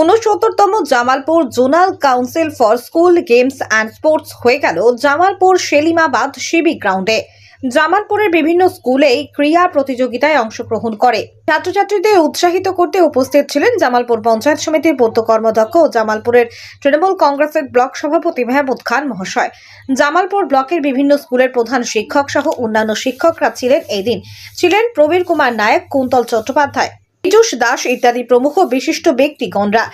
ঊনসত্তরতম Jamalpur zonal council for school games and sports হয়ে গেল Jamalpur Selimabad Seebeck গ্রাউন্ডে। জামালপুরের বিভিন্ন স্কুলেই ক্রীড়া প্রতিযোগিতায় অংশগ্রহণ করে। ছাত্রছাত্রীদের উৎসাহিত করতে উপস্থিত ছিলেন জামালপুর পঞ্চায়েত সমিতির পূর্ত কর্মদক্ষ ও জামালপুরের তৃণমূল কংগ্রেসের ব্লক সভাপতি মেহমুদ খান মহাশয়। জামালপুর ব্লকের বিভিন্ন স্কুলের প্রধান শিক্ষক সহ অন্যান্য শিক্ষকরা ছিলেন এই দিন ছিলেন প্রবীর কুমার নায়ক, কুন্তল চট্টোপাধ্যায়। পীযুষ দাস ইত্যাদি প্রমুখ বিশিষ্ট ব্যক্তিগণরা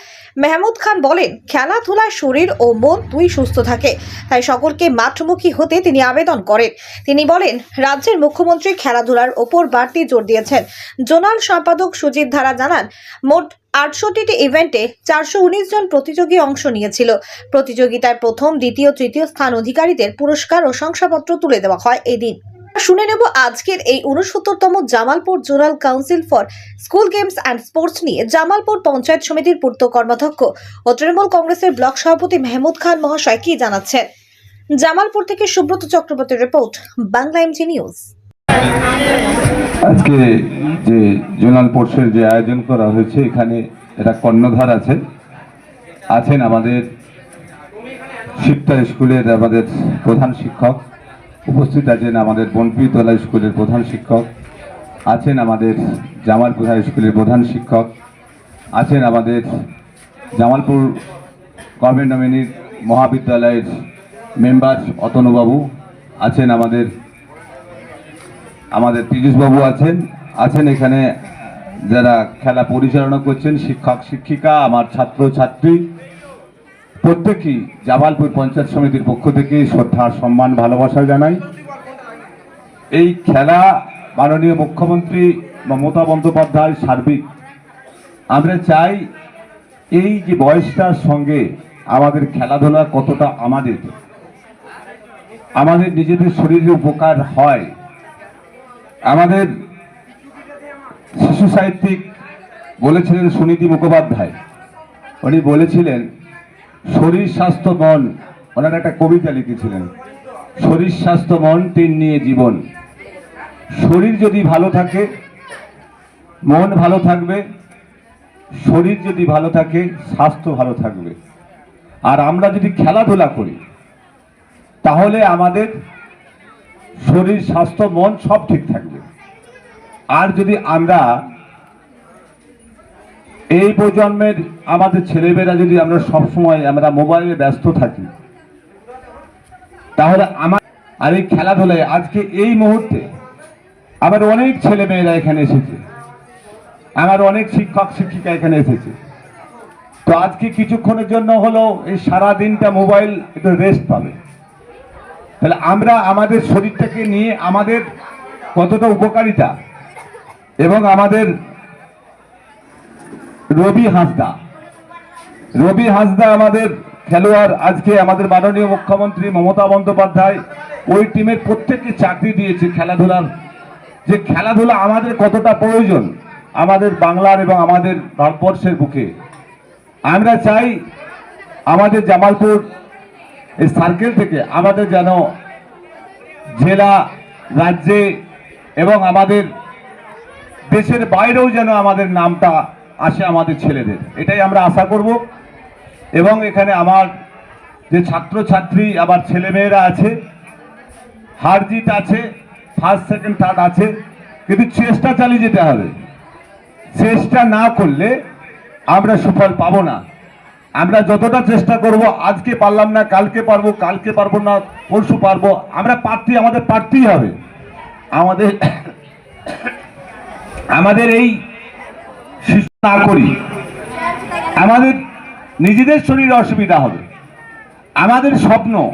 মেহমুদ খান বলেন, খেলাধুলায় শরীর ও মন দুই সুস্থ থাকে, তাই সকলকে মাঠমুখী হতে তিনি আবেদন করেন। তিনি বলেন, রাজ্যের মুখ্যমন্ত্রী খেলাধুলার ওপর বাড়তি জোর দিয়েছেন। জোনাল সম্পাদক সুজিত ধারা জানান, মোট আটষট্টিটি ইভেন্টে চারশো উনিশ জন প্রতিযোগী অংশ নিয়েছিল। প্রতিযোগিতায় প্রথম, দ্বিতীয়, তৃতীয় স্থান অধিকারীদের পুরস্কার ও শংসাপত্র তুলে দেওয়া হয় এদিন। শুনে নেব আজকের এই উনসত্তরতম Jamalpur zonal council for school games and sports নিয়ে জামালপুর পঞ্চায়েত সমিতির পূর্ত কর্মাধ্যক্ষ ও তৃণমূল কংগ্রেসের ব্লক সভাপতি মেহমুদ খান মহাশয় কি জানাচ্ছেন? জামালপুর থেকে সুব্রত চক্রবর্তীর রিপোর্ট, বাংলা এমজি নিউজ। আজকে যে জোনাল পোর্সের যে আয়োজন করা হয়েছে, এখানে এটা কর্ণধার আছে, আছেন আমাদের শিবটা স্কুলের আমাদের প্রধান শিক্ষক উপস্থিত আছেন আমাদের বনপিতলা স্কুলের প্রধান শিক্ষক, আছেন আমাদের জামালপুর হাই স্কুলের প্রধান শিক্ষক, আছেন আমাদের জামালপুর গভর্নমেন্ট নমিনি মহাবিদ্যালয়ের মেম্বার অতনুবাবু, আছেন আমাদের আমাদের পীযুষবাবু আছেন আছেন এখানে যারা খেলা পরিচালনা করছেন, শিক্ষক, শিক্ষিকা, আমার ছাত্র ছাত্রী প্রত্যেকেই জামালপুর পঞ্চায়েত সমিতির পক্ষ থেকে শ্রদ্ধা, সম্মান, ভালোবাসা জানাই। এই খেলা মাননীয় মুখ্যমন্ত্রী মমতা বন্দ্যোপাধ্যায় সার্বিক। আমরা চাই এই যে বয়সটার সঙ্গে আমাদের খেলাধুলা কতটা আমাদের আমাদের নিজেদের শরীরে উপকার হয়, আমাদের শিশু সাহিত্যিক বলেছিলেন সুনীতি মুখোপাধ্যায়। উনি বলেছিলেন শরীর স্বাস্থ্য মন, ওনার একটা কবিতা লিখেছিলেন। শরীর স্বাস্থ্য মন, তিন নিয়ে জীবন। শরীর যদি ভালো থাকে, মন ভালো থাকবে, শরীর যদি ভালো থাকে, স্বাস্থ্য ভালো থাকবে। আর আমরা যদি খেলাধুলা করি, তাহলে আমাদের শরীর, স্বাস্থ্য, মন সব ঠিক থাকবে। আর যদি আমরা এই প্রজন্মের আমাদের ছেলেমেয়েরা যদি আমরা সবসময় আমরা মোবাইলে ব্যস্ত থাকি, তাহলে আমার আর এই খেলাধুলায় আজকে এই মুহূর্তে আমার অনেক ছেলে মেয়েরা এখানে এসেছে। আমার অনেক শিক্ষক, শিক্ষিকা এখানে এসেছে। তো আজকে কিছুক্ষণের জন্য হলো এই সারা দিনটা মোবাইল একটু রেস্ট পাবে। তাহলে আমরা আমাদের শরীরটাকে নিয়ে আমাদের কতটা উপকারিতা এবং আমাদের রবি হাসদা। রবি হাসদা আমাদের খেলোয়াড়, আজকে আমাদের মাননীয় মুখ্যমন্ত্রী মমতা বন্দ্যোপাধ্যায় ওই টিমের প্রত্যেককে চাকরি দিয়েছে খেলাধুলার। যে খেলাধুলা আমাদের কতটা প্রয়োজন আমাদের বাংলার এবং আমাদের ভারতবর্ষের বুকে। আমরা চাই আমাদের জামালপুর এই সার্কেল থেকে আমাদের যেন জেলা, রাজ্যে এবং আমাদের দেশের বাইরেও যেন আমাদের নামটা আসে আমাদের ছেলেদের। এটাই আমরা আশা করব। এবং এখানে আমার যে ছাত্রছাত্রী আবার ছেলেমেয়েরা আছে হার জিত আছে ফার্স্ট সেকেন্ড থার্ড আছে, কিন্তু চেষ্টা চালিয়ে যেতে হবে। চেষ্টা না করলে আমরা সুফল পাবো না। আমরা যতটা চেষ্টা করব, আজকে পারলাম না, কালকে পারব কালকে পারব না, পরশু পারব, আমরা পারতেই আমাদের পারতেই হবে। আমাদের আমাদের এই না করি। আমাদের নিজেদের শরীরে অসুবিধা হবে। আমাদের স্বপ্ন,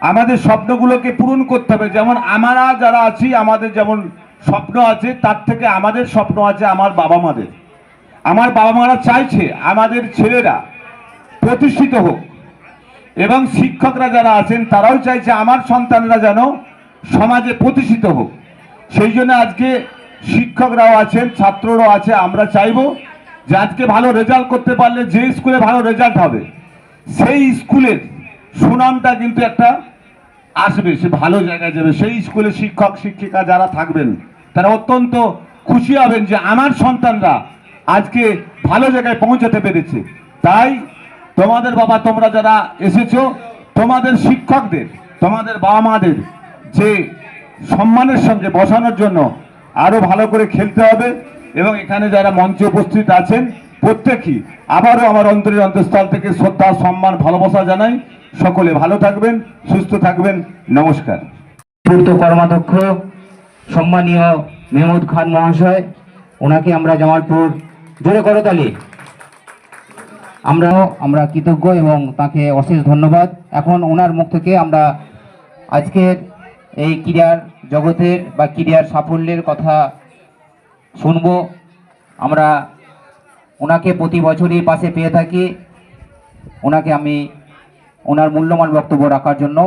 আমাদের স্বপ্নগুলোকে পূরণ করতে হবে। যেমন আমরা যারা আছি, আমাদের যেমন স্বপ্ন আছে, তার থেকে আমাদের স্বপ্ন আছে আমার বাবা মাদের। আমার বাবা মারা চাইছে আমাদের ছেলেরা প্রতিষ্ঠিত হোক। এবং শিক্ষকরা যারা আছেন, তারাও চাইছে আমার সন্তানরা যেন সমাজে প্রতিষ্ঠিত হোক। সেই জন্য আজকে শিক্ষকরাও আছেন, ছাত্ররাও আছে, আমরা চাইব যে আজকে ভালো রেজাল্ট করতে পারলে যে স্কুলে ভালো রেজাল্ট হবে, সেই স্কুলের সুনামটা কিন্তু একটা আসবে, সে ভালো জায়গায় যাবে। সেই স্কুলে শিক্ষক, শিক্ষিকা যারা থাকবেন, তারা অত্যন্ত খুশি হবেন যে আমার সন্তানরা আজকে ভালো জায়গায় পৌঁছাতে পেরেছে। তাই তোমাদের বাবা, তোমরা যারা এসেছ, তোমাদের শিক্ষকদের, তোমাদের বাবা মাদের যে সম্মানের সঙ্গে বসানোর জন্য আরও ভালো করে খেলতে হবে এবং এখানে যারা মঞ্চে উপস্থিত আছেন, প্রত্যেকই আবারও আমার অন্তরের অন্তঃস্থল থেকে শ্রদ্ধা, সম্মান, ভালোবাসা জানাই। সকলে ভালো থাকবেন, সুস্থ থাকবেন। নমস্কার। পূর্ত কর্মাধ্যক্ষ, সম্মানীয় মেহমুদ খান মহাশয়, ওনাকে আমরা জামালপুর জোরে করতালি আমরাও, আমরা কৃতজ্ঞ এবং তাকে অশেষ ধন্যবাদ। এখন ওনার মুখ থেকে আমরা আজকের এই ক্রীড়ার জগতের বা ক্রিয়ার সাফল্যের কথা শুনব। আমরা ওনাকে প্রতি বছরই পাশে পেয়ে থাকি। ওনাকে আমি ওনার মূল্যবান বক্তব্য রাখার জন্য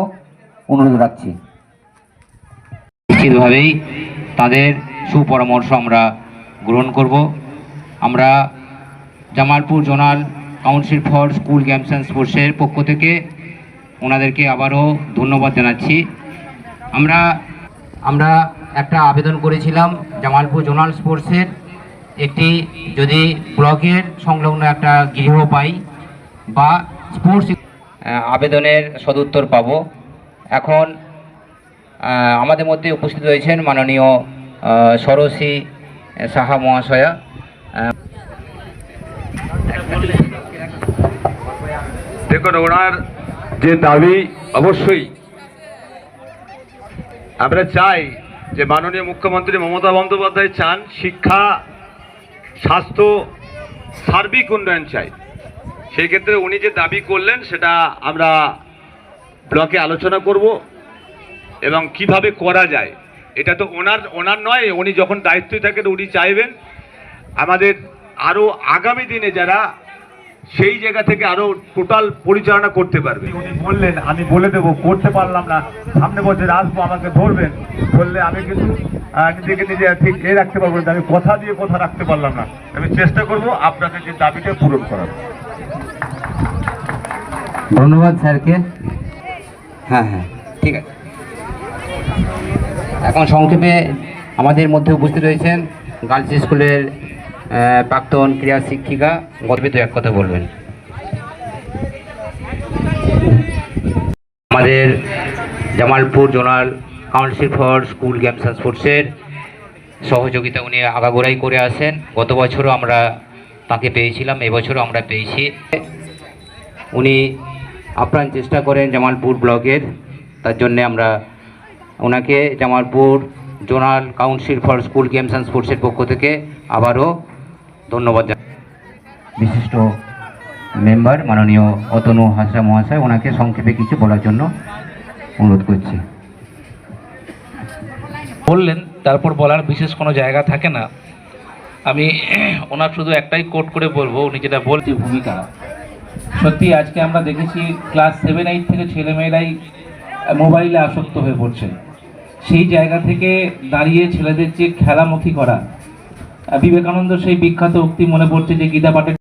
অনুরোধ রাখছি। নিশ্চিতভাবেই তাদের সুপরামর্শ আমরা গ্রহণ করব। আমরা Jamalpur zonal council for school games and স্পোর্টসের পক্ষ থেকে ওনাদেরকে আবারও ধন্যবাদ জানাচ্ছি। আমরা আমরা একটা আবেদন করেছিলাম জামালপুর জোনাল স্পোর্টসের একটি যদি ব্লকের সংলগ্ন একটা গৃহ পাই বা স্পোর্টস আবেদনের সদুত্তর পাবো। এখন আমাদের মধ্যে উপস্থিত রয়েছেন মাননীয় সরসী সাহা মহাশয়া। দেখুন, ওনার যে দাবি, অবশ্যই আমরা চাই যে মাননীয় মুখ্যমন্ত্রী মমতা বন্দ্যোপাধ্যায় চান শিক্ষা, স্বাস্থ্য, সার্বিক উন্নয়ন চাই। সেই ক্ষেত্রে উনি যে দাবি করলেন সেটা আমরা ব্লকে আলোচনা করব এবং কীভাবে করা যায়। এটা তো ওনার ওনার নয়, উনি যখন দায়িত্বে থাকেন উনি চাইবেন। আমাদের আরও আগামী দিনে যারা সেই জায়গা থেকে আরও টোটাল পরিচালনা করতে পারবে। উনি বললেন আমি বলে দেবো করতে পারলাম না। সামনে বছর আসব আমাকে ধরবেন। ধরলে আমি কিন্তু নিজেকে নিজে ঠিক এ রাখতে পারব না। আমি কথা দিয়ে কথা রাখতে পারলাম না। আমি চেষ্টা করব আপনাদের যে দাবিটা পূরণ করার। ধন্যবাদ স্যারকে। হ্যাঁ হ্যাঁ ঠিক আছে। এখন সংক্ষেপে আমাদের মধ্যে উপস্থিত রয়েছেন গার্লস স্কুলের প্রাক্তন ক্রীড়া শিক্ষিকা গর্বিত এক কথা বলবেন। আমাদের Jamalpur zonal council for school games and স্পোর্টসের সহযোগিতা উনি আগাগোড়াই করে আসেন। গত বছরও আমরা তাকে পেয়েছিলাম, এবছরও আমরা পেয়েছি। উনি আপ্রাণ চেষ্টা করেন জামালপুর ব্লকের, তার জন্যে আমরা ওনাকে Jamalpur zonal council for school games and স্পোর্টসের পক্ষ থেকে আবারও ধন্যবাদ বিশিষ্ট মেম্বার মাননীয় অতনু হাসরা মহাশয় ওনাকে সংক্ষেপে কিছু বলার জন্য অনুরোধ করছি। বললেন তারপর বলার বিশেষ কোনো জায়গা থাকে না। আমি ওনার শুধু একটাই কোট করে বলব উনি যেটা বলছি ভূমিকা। সত্যি আজকে আমরা দেখেছি ক্লাস সেভেন এইট থেকে ছেলেমেয়েরাই মোবাইলে আসক্ত হয়ে পড়ছে। সেই জায়গা থেকে দাঁড়িয়ে ছেলেদের যে খেলামুখী করা বিবেকানন্দ সেই বিখ্যাত উক্তি মনে পড়ছে যে গীতা পাঠের